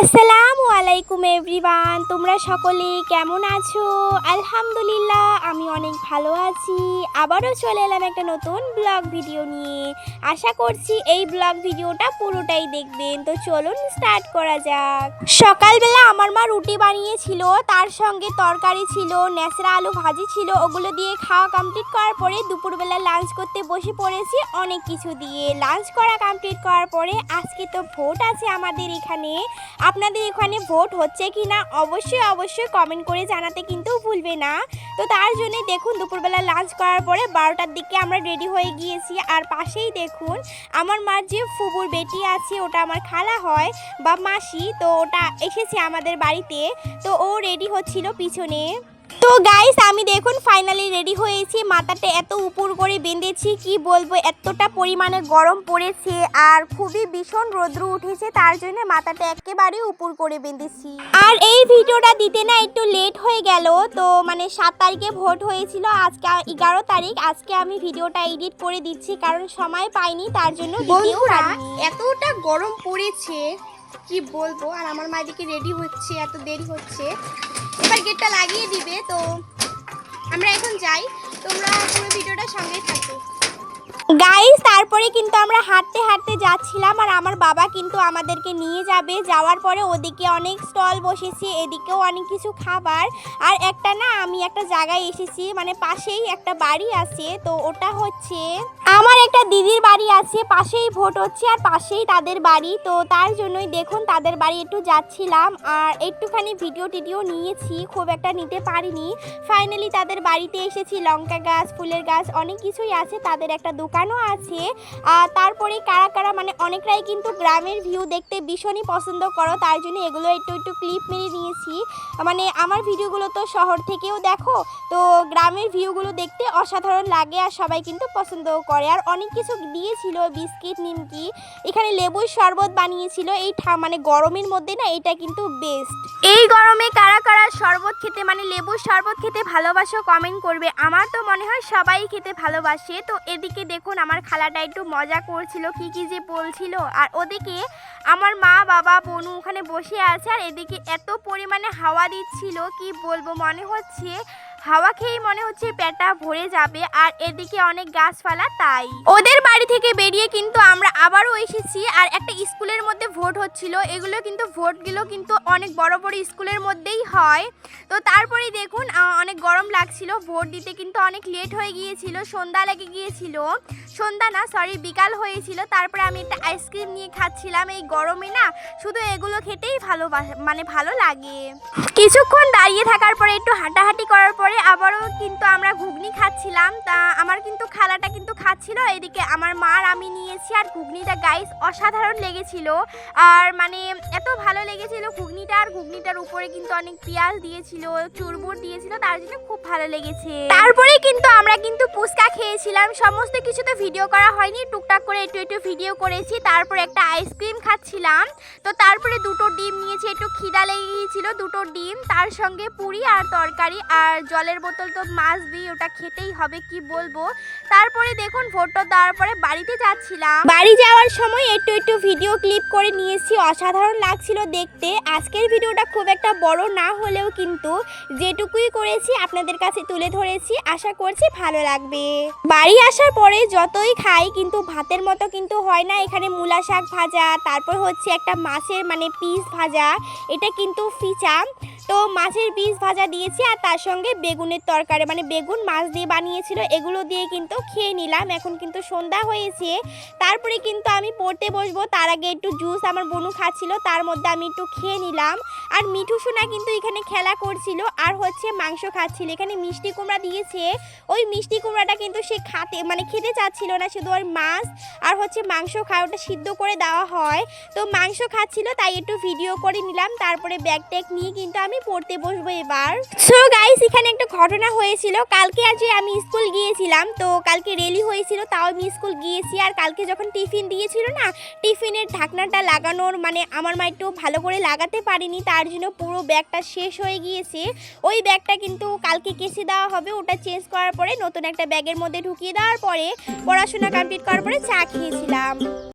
Hasta la আলাইকুম everyone, তোমরা সকলে কেমন আছো? আলহামদুলিল্লাহ, আমি অনেক ভালো আছি। আবারও চলে এলাম একটা নতুন ব্লগ ভিডিও নিয়ে। আশা করছি এই ব্লগ ভিডিওটা পুরোটাই দেখবেন। তো চলুন স্টার্ট করা যাক। সকালবেলা আমার মা রুটি বানিয়েছিল, তার সঙ্গে তরকারি ছিল ন্যাসরা আলু ভাজি ছিল, ওগুলো দিয়ে খাওয়া কমপ্লিট করার পরে দুপুরবেলা লাঞ্চ করতে বসে পড়েছি অনেক কিছু দিয়ে। লাঞ্চ করা কমপ্লিট করার পরে আজকে তো ভোট আছে আমাদের এখানে। আপনাদের এখানে ভোট হচ্ছে কি না অবশ্যই অবশ্যই কমেন্ট করে জানাতে কিন্তু ভুলবে না। তো তার জন্যই দেখুন, দুপুরবেলা লাঞ্চ করার পরে বারোটার দিকে আমরা রেডি হয়ে গিয়েছি। আর পাশেই দেখুন, আমার মার যে ফুবুর বেটি আছে, ওটা আমার খালা হয় বা মাসি, তো ওটা এসেছে আমাদের বাড়িতে। তো ও রেডি হচ্ছিল পিছনে। তো গাইস আমি দেখুন ফাইনালি রেডি হয়েছি। মাথাটা এত উপর করে বেঁধেছি কি বলব? এতটা পরিমাণে গরম পড়েছে আর খুবই ভীষণ রৌদ্র উঠেছে তার জন্য মাথাটা একেবারে উপর করে বেঁধেছি। আর এই ভিডিওটা দিতে না একটু লেট হয়ে গেল তো মানে সাত তারিখে ভোট হয়েছিল আজকে এগারো তারিখ। আজকে আমি ভিডিওটা এডিট করে দিচ্ছি কারণ সময় পাইনি তার জন্য বন্ধুরা এতটা গরম পড়েছে কি বলব? আর আমার মা এদিকে রেডি হচ্ছে এত দেরি হচ্ছে। গেটটা লাগিয়ে দিবে তো আমরা এখন যাই। তোমরা পুরো ভিডিওটা সঙ্গে থাকো। গাইস তারপরে কিন্তু আমরা হাঁটতে হাঁটতে যাচ্ছিলাম আর আমার বাবা কিন্তু আমাদেরকে নিয়ে যাবে। যাওয়ার পরে ওদিকে অনেক স্টল বসেছে, এদিকেও অনেক কিছু খাবার। আর একটা না, আমি একটা জায়গায় এসেছি মানে পাশেই একটা বাড়ি আছে, তো ওটা হচ্ছে আমার একটা দিদির বাড়ি আছে, পাশেই ভোট হচ্ছে আর পাশেই তাদের বাড়ি। তো তার জন্যই দেখুন, তাদের বাড়ি একটু যাচ্ছিলাম আর একটুখানি ভিডিও টিডিও নিয়েছি, খুব একটা নিতে পারিনি। ফাইনালি তাদের বাড়িতে এসেছি, লঙ্কা গাছ, ফুলের গাছ, অনেক কিছুই আছে, তাদের একটা দোকানও আছে। তারপরে কারা কারা মানে অনেকরাই কিন্তু গ্রামের ভিউ দেখতে ভীষণই পছন্দ করো, তার জন্য এগুলো একটু একটু ক্লিপ মেরে নিয়েছি মানে আমার ভিডিওগুলো তো শহর থেকেও দেখো, তো গ্রামের ভিউগুলো দেখতে অসাধারণ লাগে আর সবাই কিন্তু পছন্দও করে। আর অনেক কিছু দিয়েছিল, বিস্কিট, নিমকি, এখানে লেবুর শরবত বানিয়েছিল, এই মানে গরমের মধ্যে না, এটা কিন্তু বেস্ট এই গরমে কারা কারা খেতে মানে লেবুর শরবত খেতে ভালোবাসো কমেন্ট করবে। আমার তো মনে হয় সবাই খেতে ভালোবাসে। তো এদিকে দেখুন, আমার খালাটা একটু মজা করছিল, কি কি যে বলছিল। আর ওদিকে আমার মা, বাবা, বনু ওখানে বসে আছে, আর এদিকে এত পরিমাণে হাওয়া দিচ্ছিল, কি বলব মনে হচ্ছে? হাওয়া খেয়েই মনে হচ্ছে পেটা ভরে যাবে, আর এদিকে অনেক গাছপালা, তাই। ওদের বাড়ি থেকে বেরিয়ে কিন্তু আমরা আবারও এসেছি, আর একটা স্কুলের মধ্যে ভোট হচ্ছিল। এগুলো কিন্তু ভোটগুলো কিন্তু অনেক বড় বড় স্কুলের মধ্যেই হয়। তো তারপরেই দেখুন অনেক গরম লাগছিল, ভোট দিতে কিন্তু অনেক লেট হয়ে গিয়েছিল, সন্ধ্যা লেগে গিয়েছিল। সন্ধ্যা না সরি বিকাল হয়েছিল, তারপরে আমি একটা আইসক্রিম নিয়ে খাচ্ছিলাম, এই গরমে না, শুধু এগুলো খেতেই ভালো মানে ভালো লাগে। কিছুক্ষণ দাঁড়িয়ে থাকার পরে, একটু হাঁটাহাঁটি করার পরে, আবারও কিন্তু আমরা ঘুগনি খাচ্ছিলাম, তা আমার কিন্তু খালাটা কিন্তু খাচ্ছিল, এদিকে আমার মার আমি নিয়েছি, আর ঘুগনিটা গাইস অসাধারণ লেগেছিল। আর মানে এত ভালো লেগেছিল ঘুগনিটা, আর ঘুগনিটার উপরে কিন্তু অনেক পেঁয়াজ দিয়েছিল চুরবুর দিয়েছিল তার জন্য খুব ভালো লেগেছে। তারপরে কিন্তু আমরা কিন্তু ফুচকা খেয়েছিলাম সমস্ত কিছু তো ভিডিও করা হয়নি টুকটাক করে একটু একটু ভিডিও করেছি তারপরে একটা আইসক্রিম খাচ্ছিলাম। তো তারপরে দুটো ডিম নিয়েছি একটু খিদা লেগে গিয়েছিল দুটো ডিম তার সঙ্গে পুরি আর তরকারি আর জলের বোতল তো মাছ দিয়ে ওটা খেতেই হবে কি বলব? তারপরে দেখুন ভোটটা দেওয়ার পরে বাড়িতে যাচ্ছিলাম। বাড়ি যাওয়ার সময় একটু একটু ভিডিও ক্লিপ করে নিয়েছি অসাধারণ লাগছিল দেখতে। আজকের ভিডিওটা খুব একটা বড় না হলেও কিন্তু যেটুকুই করেছি আপনাদের কাছে তুলে ধরেছি, আশা করছি ভালো লাগবে। বাড়ি আসার পরে যতই খাই কিন্তু ভাতের মতো কিন্তু হয় না। এখানে মূলা শাক ভাজা, তারপর হচ্ছে একটা মাছের মানে পিস ভাজা, এটা কিন্তু ফিচা। তো মাছের পিস ভাজা দিয়েছি আর তার সঙ্গে বেগুনের তরকারি। মানে বেগুন মাছ দিয়ে বানিয়েছিল, এগুলো দিয়ে কিন্তু খেয়ে নিলাম। এখন কিন্তু সন্ধ্যা হয়েছে। তারপরে কিন্তু আমি পড়তে বসবো। তার আগে একটু জুস আমার বনু খাচ্ছিল, তার মধ্যে আমি একটু খেয়ে নিলাম। আর মিঠু সোনা কিন্তু এখানে খেলা করছিল আর হচ্ছে মাংস খাচ্ছিল। এখানে মিষ্টি কুমড়া দিয়েছে। ওই মিষ্টি কুমড়াটা কিন্তু সে খাতে মানে খেতে চাচ্ছিল না। শুধু ওর মাছ আর হচ্ছে মাংস খায়, ওটা সিদ্ধ করে দেওয়া হয়। তো মাংস খাচ্ছিল, তাই একটু ভিডিও করে নিলাম। তারপরে ব্যাগ ট্যাগ নিয়ে কিন্তু আমি পড়তে বসবো এবার। সো গাইস এখানে একটা ঘটনা হয়েছিল। কালকে আজ আমি স্কুল গিয়েছিলাম, তো কালকে রেলি হয়েছিল, তাও আমি স্কুল গিয়েছি। আর কালকে যখন টিফিন দিয়েছিল না, টিফিনের ঢাকনাটা লাগানোর মানে আমার মা একটু ভালো করে লাগাতে পারিনি, তার জন্য পুরো ব্যাগটা শেষ হয়ে গিয়েছে। ওই ব্যাগটা কিন্তু কালকে কেসে দেওয়া হবে, ওটা চেঞ্জ করার পরে নতুন একটা ব্যাগের মধ্যে ঢুকিয়ে দেওয়ার পরে পড়াশোনা কমপ্লিট করার পরে চা খেয়েছিলাম।